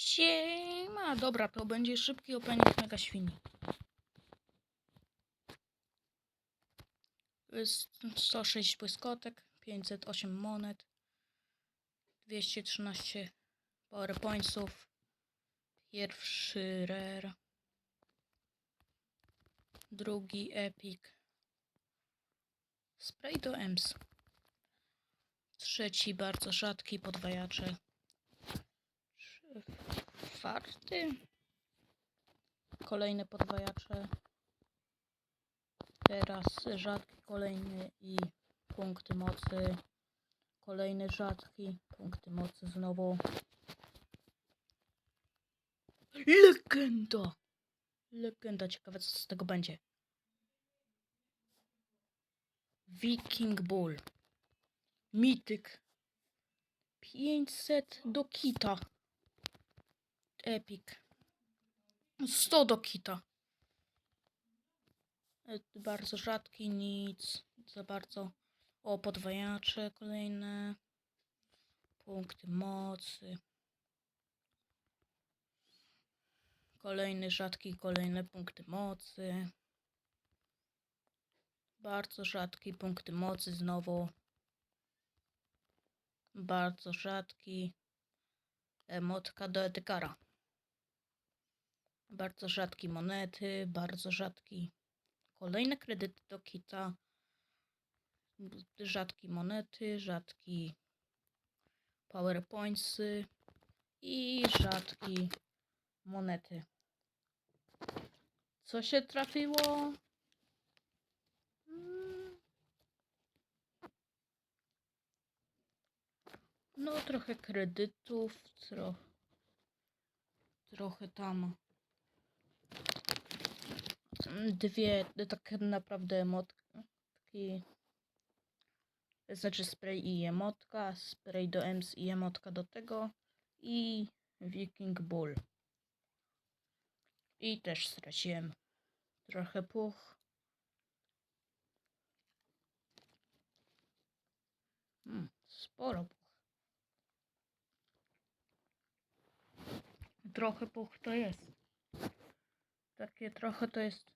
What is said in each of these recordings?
Siema, dobra, to będzie szybki opening Mega Świni. Jest 106 błyskotek, 508 monet, 213 powerpointsów, pierwszy rare, drugi epic, spray do EMS, trzeci bardzo rzadki podwajacze, czwarty, kolejne podwajacze, teraz rzadki kolejny i punkty mocy, kolejny rzadki, punkty mocy znowu. Legenda! Legenda, ciekawe co z tego będzie. Viking Bull. Mityk. 500 do kita. Epic. 100 do kita. E, Bardzo rzadki, nic za bardzo. O, podwajacze kolejne. Punkty mocy. Kolejny rzadki, kolejne punkty mocy. Bardzo rzadki punkty mocy znowu. Bardzo rzadki. Emotka do Edgara. Bardzo rzadki monety, bardzo rzadki. Kolejne kredyty do kita. Rzadki monety, rzadki powerpointsy i rzadki monety. Co się trafiło? Mm. No, trochę kredytów, tro... trochę tam. Dwie, tak naprawdę emotki. Znaczy spray i emotka, spray do EMS i emotka do tego i Viking Bull. I też straciłem trochę puch. Hmm, sporo puch. Trochę puch to jest. Takie trochę to jest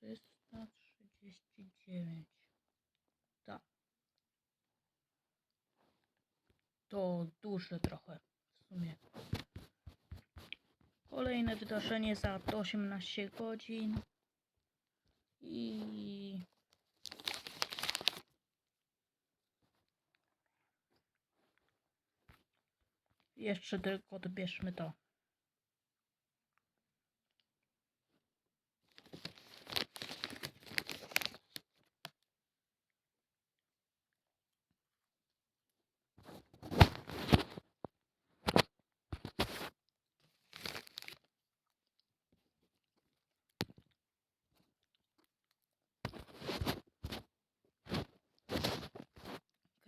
339. Tak. To duże trochę w sumie. Kolejne wydarzenie za 18 godzin. I jeszcze tylko odbierzmy to.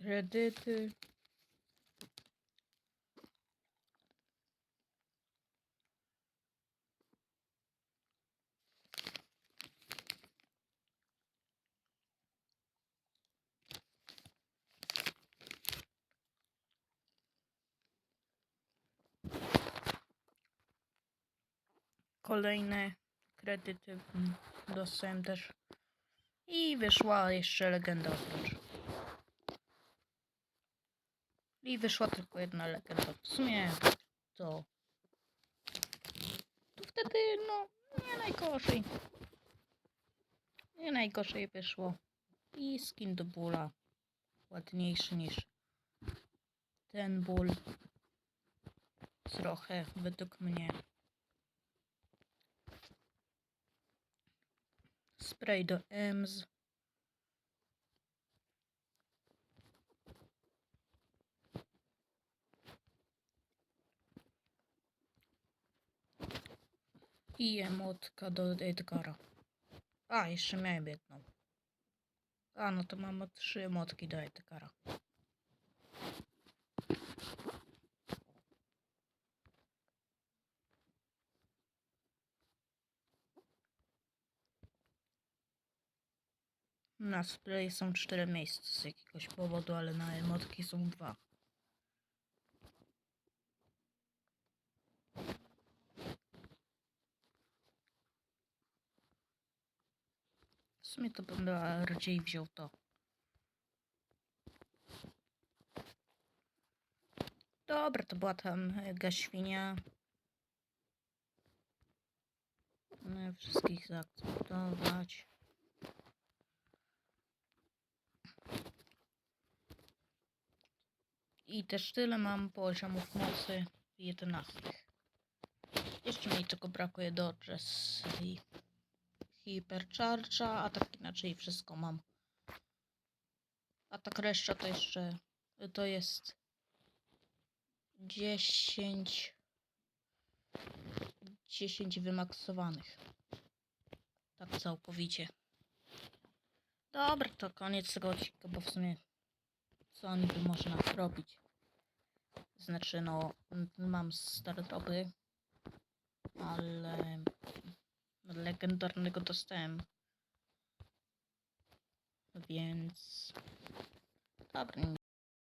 Kredyty. Kolejne kredyty mm, dostałem też. I wyszła jeszcze legenda oprócz. I wyszła tylko jedna legenda. W sumie to. To wtedy, no, nie najgorzej. Nie najgorzej wyszło. I skin do bóla. Ładniejszy niż ten ból. Trochę, według mnie. Spray do EMS. I emotka do Edgara. A, jeszcze miałem jedną. A, no to mamy trzy emotki do Edgara. Na spray są cztery miejsca z jakiegoś powodu, ale na emotki są dwa. W sumie to bym bardziej wziął to. Dobra, to była tam gaświnia. Wszystkich zaakceptować. I też tyle mam poziomów mocy 11. Jeszcze mi tylko brakuje do Jess i Hypercharge'a, a tak inaczej wszystko mam. A tak reszta to jeszcze to jest 10 10 wymaksowanych. Tak całkowicie. Dobra, to koniec tego odcinka, bo w sumie co niby można robić. Znaczy, no, mam startropy, ale legendarnego dostałem. Więc. Dobra,